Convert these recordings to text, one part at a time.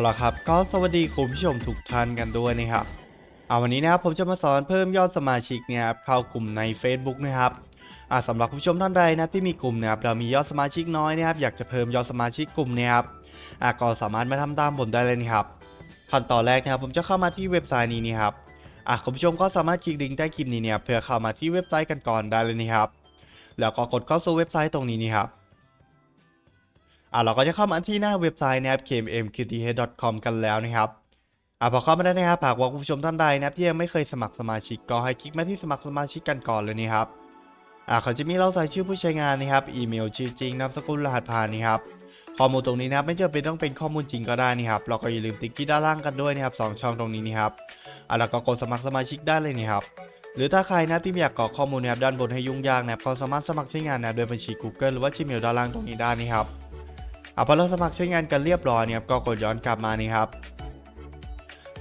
เอาละครับก็สวัสดีคุณผู้ชมทุกท่านกันด้วยนะครับเอาวันนี้นะครับผมจะมาสอนเพิ่มยอดสมาชิกเนี่ยครับเข้ากลุ่มใน Facebook นะครับอ่าสำหรับคุณผู้ชมท่านใดนะที่มีกลุ่มนะครับเรามียอดสมาชิกน้อยนะครับอยากจะเพิ่มยอดสมาชิกกลุ่มเนี่ยครับอ่าก็สามารถมาทำตามผมได้เลยนะครับขั้นตอนแรกนะครับผมจะเข้ามาที่เว็บไซต์นี้นี่ครับอ่าคุณผู้ชมก็สามารถคลิกลิงก์ใต้คลิปนี้เนี่ยเพื่อเข้ามาที่เว็บไซต์กันก่อนได้เลยนะครับแล้วก็กดเข้าสู่เว็บไซต์ตรงนี้นี่ครับ อ่าเราก็จะเข้ามาที่หน้าเว็บไซต์นะครับ kmqth.com กันแล้วนะครับอ่าพอเข้ามาได้นะครับหากว่าคุณผู้ชมท่านใดนะครับที่ยังไม่เคยสมัครสมาชิกก็ให้คลิกมาที่สมัครสมาชิกกันก่อนเลยนะครับอ่าเขาจะมีเราใส่ชื่อผู้ใช้งานนะครับ อีเมลชื่อจริงนามสกุลรหัสผ่านนะครับข้อมูลตรงนี้นะครับไม่จำเป็นต้องเป็นข้อมูลจริงก็ได้นะครับเราก็อย่าลืมติ๊กที่ด้านล่างกันด้วยนะครับสองช่องตรงนี้นะครับอ่าแล้วก็กดสมัครสมาชิกได้เลยนะครับหรือถ้าใครนะที่ไม่อยากกรอกข้อมูลนะครับด้านบนให้ยุ่งยากนะครับก็สามารถสมัครใช้งานนะโดยบัญชี Google หรือว่า Gmail ด้านล่างตรงนี้ได้นะครับ อะพอเราสมัครใช้งานกันเรียบร้อยเนี่ยก็กดย้อนกลับมานี่ครับ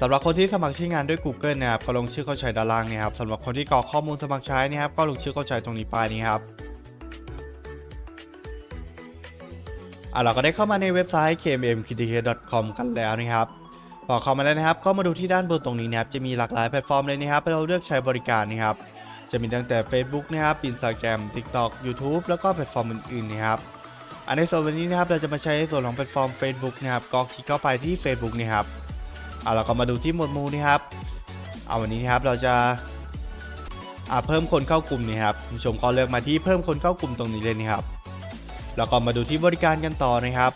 สำหรับคนที่สมัครใช้งานด้วย Google นะครับก็ลงชื่อเข้าใช้ด้านล่างเนี่ยครับสำหรับคนที่กรอกข้อมูลสมัครใช้เนะครับก็ลงชื่อเข้าใช้ตรงนี้ไปนี่ครับอะเราก็ได้เข้ามาในเว็บไซต์ kmmkdk.com กันแล้วนะครับพอเข้ามาแล้วนะครับก็มาดูที่ด้านบนตรงนี้นะครับจะมีหลากหลายแพลตฟอร์มเลยนะครับให้เราเลือกใช้บริการนะครับจะมีตั้งแต่ Facebook นะครับ Instagram TikTok YouTube แล้วก็แพลตฟอร์มอื่นๆนะครับ อันในส่วนวันนี้นะครับเราจะมาใช้ในส่วนของแพลตฟอร์ม Facebook นะครับก็คลิกเข้าไปที่ Facebook นี่ครับเอาเราก็มาดูที่หมวดหมู่นี่ครับเอาวันนี้นะครับเราจะอาเพิ่มคนเข้ากลุ่มนี่ครับคุณผู้ชมก็เลือกมาที่เพิ่มคนเข้ากลุ่มตรงนี้เลยนี่ครับแล้วก็มาดูที่บริการกันต่อนะครับ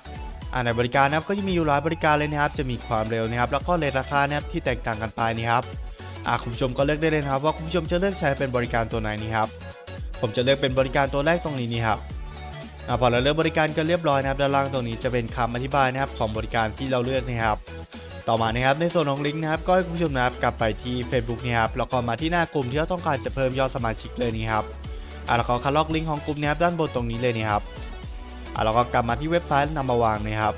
อ่าในบริการนะครับก็จะมีอยู่หลายบริการเลยนะครับ จะมีความเร็วนะครับ แล้วก็เลทราคานะครับที่แตกต่างกันไปนี่ครับอ่าคุณผู้ชมก็เลือกได้เลยนะครับ ว่าคุณผู้ชมจะเลือกใช้เป็นบริการตัวไหนนี่ครับผมจะเลือกเป็นบริการตัวแรกตรงนี้นี่ครับ อ่าพอเราเลือกบริการกันเรียบร้อยนะครับด้านล่างตรงนี้จะเป็นคำอธิบายนะครับของบริการที่เราเลือกนะครับ ต่อมานะครับในส่วนของลิงก์นะครับก็ให้คุณผู้ชมนะครับกลับไปที่ Facebook นะครับแล้วก็มาที่หน้ากลุ่มที่เราต้องการจะเพิ่มยอดสมาชิกเลยนี่ครับอ่าแล้วก็คัดลอกลิงก์ของกลุ่มนะครับด้านบนตรงนี้เลยนี่ครับอ่าแล้วก็กลับมาที่เว็บไซต์นำมาวางนะครับ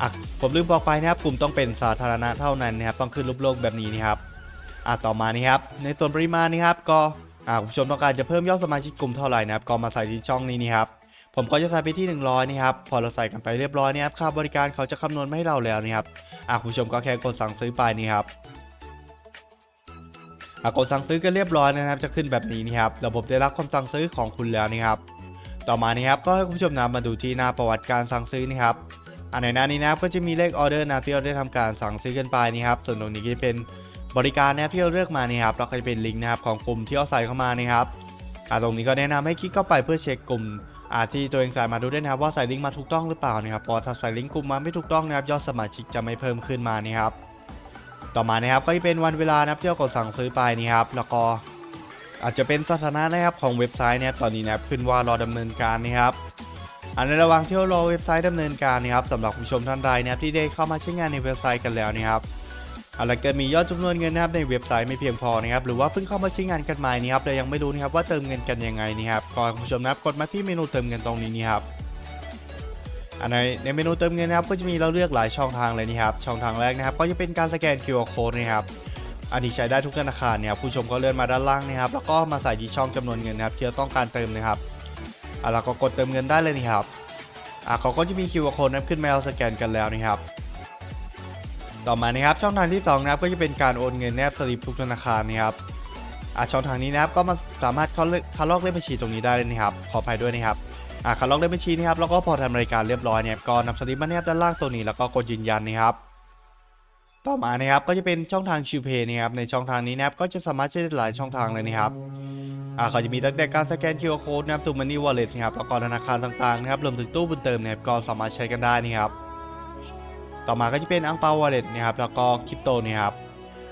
อะผมลืมบอกไปนะครับกลุ่มต้องเป็นสาธารณะเท่านั้นนะครับต้องขึ้นรูปโลกแบบนี้นะครับอ่าต่อมานี่ครับในส่วนปริมาณนี่ครับก็อ่าคุณผู้ชมต้องการจะเพิ่มยอดสมาชิกกลุ่มเท่าไหร่นะครับก็มาใส่ที่ช่องนี้นี่ครับ ผมก็จะใส่ไปที่ 100นี่ครับพอเราใส่กันไปเรียบร้อยเนี่ยครับค่าบริการเขาจะคำนวณมาให้เราแล้วนี่ครับอะคุณผู้ชมก็แค่กดสั่งซื้อไปนี่ครับอะกดสั่งซื้อกันเรียบร้อยนะครับ จะขึ้นแบบนี้นี่ครับระบบได้รับคำสั่งซื้อของคุณแล้วนี่ครับ ต่อมานี่ครับก็ให้คุณผู้ชมนะมาดูที่หน้าประวัติการสั่งซื้อนี่ครับอันในหน้านี้นะครับก็จะมีเลขออเดอร์นะที่เราได้ทำการสั่งซื้อกันไปนี่ครับส่วนตรงนี้ก็จะเป็นบริการนะครับที่เราเลือกมานี่ครับแล้วก็จะเป็นลิงก์นะครับของกลุ่มที่เราใส่เข้ามานี่ครับอะตรงนี้ก็แนะนำให้คลิกเข้าไปเพื่อเช็คกลุ่ม อาที่ตัวเองใส่มาดูด้วยนะครับว่าใส่ลิงก์มาถูกต้องหรือเปล่านะครับพราะถ้าใส่ลิงก์กลุ่มมาไม่ถูกต้องนะครับยอดสมาชิกจะไม่เพิ่มขึ้นมานี่ครับ ต่อมานะครับก็จะเป็นวันเวลานะครับที่เรากดสั่งซื้อไปนี่ครับ แล้วก็อาจจะเป็นสถานะนะครับของเว็บไซต์เนี่ยตอนนี้นะครับขึ้นว่ารอดำเนินการนะครับอันในระหว่างที่รารอเว็บไซต์ดำเนินการนะครับสำหรับผู้ชมท่านใดนะครับที่ได้เข้ามาใช้งานในเว็บไซต์กันแล้วนะครับ เอะไรเกิดมียอดจำนวนเงินนะครับในเว็บไซต์ไม่เพียงพอนะครับหรือว่าเพิ่งเข้ามาใช้งานกันใหม่นะครับแต่ยังไม่รู้นะครับว่าเติมเงินกันยังไงนี่ครับก่อนคุณผู้ชมนะครับกดมาที่เมนูเติมเงินตรงนี้นี่ครับอันในในเมนูเติมเงินนะครับก็จะมีเราเลือกหลายช่องทางเลยนี่ครับช่องทางแรกนะครับ ก็จะเป็นการสแกน QR code นะครับอันนี้ใช้ได้ทุกธนาคารเนี่ยครับผู้ชมก็เลื่อนมาด้านล่างนะครับ แล้วก็มาใส่ที่ช่องจำนวนเงินนะครับที่เราต้องการเติมนะครับอะเราก็กดเติมเงินได้เลยนี่ครับอะเขาก็จะมี QR code นะครับขึ้นมาเราสแกนกันแล้วนะครับ ต่อมานะครับช่องทางที่2นะครับก็จะเป็นการโอนเงินแนบสลิปทุกธนาคารนะครับอ่าช่องทางนี้นะครับก็มาสามารถเขาเลคัดลอกเลขบัญชีตรงนี้ได้เลยนะครับขออภัยด้วยนะครับอ่าคัดลอกเลขบัญชีนะครับแล้วก็พอทำรายการเรียบร้อยเนี่ยก็นำสลิปมาแนบด้านล่างตัวนี้แล้วก็กดยืนยันนะครับต่อมานะครับก็จะเป็นช่องทางชิวเพย์นะครับในช่องทางนี้นะครับก็จะสามารถใช้ได้หลายช่องทางเลยนะครับอ่าเขาจะมีตั้งแต่การสแกน QR code นะครับตู้มันนี่วอลเล็ตนะครับแล้วก็ธนาคารต่างๆนะครับรวมถึงตู้บุญเติมนะครับก็สามารถใช้กันได้นะครับ ต่อมาก็จะเป็นอังเปาวอลเล็ตนะครับแล้วก็คริปโตนะครับ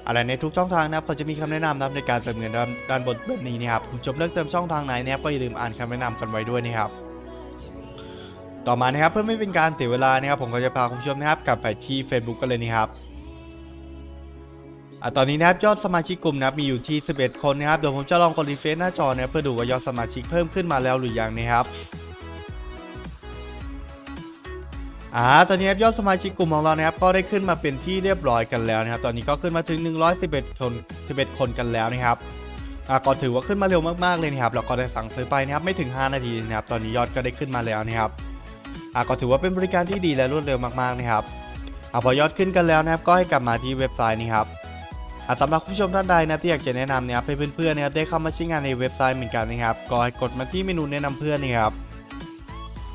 อะไรในทุกช่องทางนะครับเขาจะมีคำแนะนำนะครับในการเติมเงินด้านบนแบบนี้นะครับคุณผู้ชมเลือกเติมช่องทางไหนนะครับก็อย่าลืมอ่านคำแนะนำกันไว้ด้วยนะครับต่อมานะครับเพื่อไม่เป็นการเสียเวลานะครับผมก็จะพาคุณผู้ชมนะครับกลับไปที่ Facebook กันเลยนะครับอะตอนนี้นะครับยอดสมาชิกกลุ่มนะครับมีอยู่ที่ 11 คนนะครับเดี๋ยวผมจะลองกดรีเฟซหน้าจอเนะครับเพื่อดูว่ายอดสมาชิกเพิ่มขึ้นมาแล้วหรือยังนะครับ อ่าตอนนี้ยอดสมาชิกกลุ่มของเรานะครับก็ได้ขึ้นมาเป็นที่เรียบร้อยกันแล้วนะครับตอนนี้ก็ขึ้นมาถึง 111 คน 11 คนกันแล้วนะครับอ่าก็ถือว่าขึ้นมาเร็วมากๆเลยนะครับเราก็ได้สั่งซื้อไปนะครับไม่ถึง 5 นาทีนะครับตอนนี้ยอดก็ได้ขึ้นมาแล้วนะครับอ่าก็ถือว่าเป็นบริการที่ดีและรวดเร็วมากๆนะครับอะพอยอดขึ้นกันแล้วนะครับก็ให้กลับมาที่เว็บไซต์นี้ครับอะสำหรับผู้ชมท่านใดนะที่อยากจะแนะนำเนี่ยครับให้เพื่อนๆนะครับได้เข้ามาใช้งานในเว็บไซต์เหมือนกันนะครับก็ให้กดมาที่เมนูแนะนำเพื่อนนี่ครับ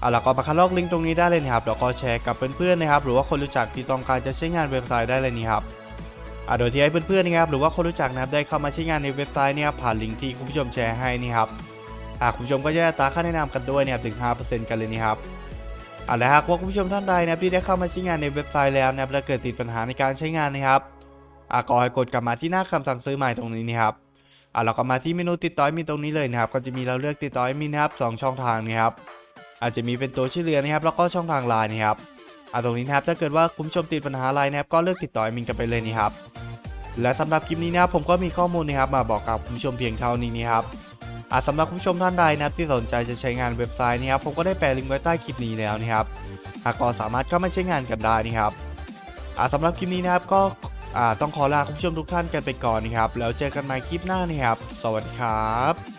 อะแล้วก็มาคัดลอกลิงก์ตรงนี้ได้เลยนะครับแล้วก็แชร์กับเพื่อนๆนะครับ หรือว่าคนรู้จักที่ต้องการจะใช้งานเว็บไซต์ได้เลยนี่ครับอะโดยที่ให้เพื่อนๆนะครับหรือว่าคนรู้จักนะครับได้เข้ามาใช้งานในเว็บไซต์เนี่ยผ่านลิงก์ที่คุณผู้ชมแชร์ให้นี่ครับอะคุณผู้ชมก็จะได้ตาค่าแนะนำกันด้วยเนี่ยถึง 5%กันเลยนี่ครับอะและหากว่าคุณผู้ชมท่านใดนะครับที่ได้เข้ามาใช้งานในเว็บไซต์แล้วนะครับและเกิดติดปัญหาในการใช้งานนะครับอะก็ให้กดกลับมาที่หน้าคำสั่งซื้อใหม่ตรงนี้นะครับอะเราก็มาที่เมนูติดต่อมีตรงนี้เลยนะครับ ก็จะมีเราเลือกติดต่อมีนะครับสองช่องทางนะครับ อาจจะมีเป็นตัวชื่อเรือนะครับ แล้วก็ช่องทางไลน์นะครับอะตรงนี้นะครับถ้าเกิดว่าคุณผู้ชมติดปัญหาอะไรนะครับก็เลือกติดต่อมินกันไปเลยนี่ครับและสำหรับคลิปนี้นะครับผมก็มีข้อมูลนะครับมาบอกกับคุณผู้ชมเพียงเท่านี้นะครับอะสำหรับคุณผู้ชมท่านใดนะครับที่สนใจจะใช้งานเว็บไซต์นี้ครับผมก็ได้แปะลิงก์ไว้ใต้คลิปนี้แล้วนะครับอะก็สามารถเข้ามาใช้งานกันได้นะครับอาสำหรับคลิปนี้นะครับก็อ่าต้องขอลาคุณผู้ชมทุกท่านกันไปก่อนนะครับแล้วเจอกันใหม่คลิปหน้านะครับ สวัสดีครับ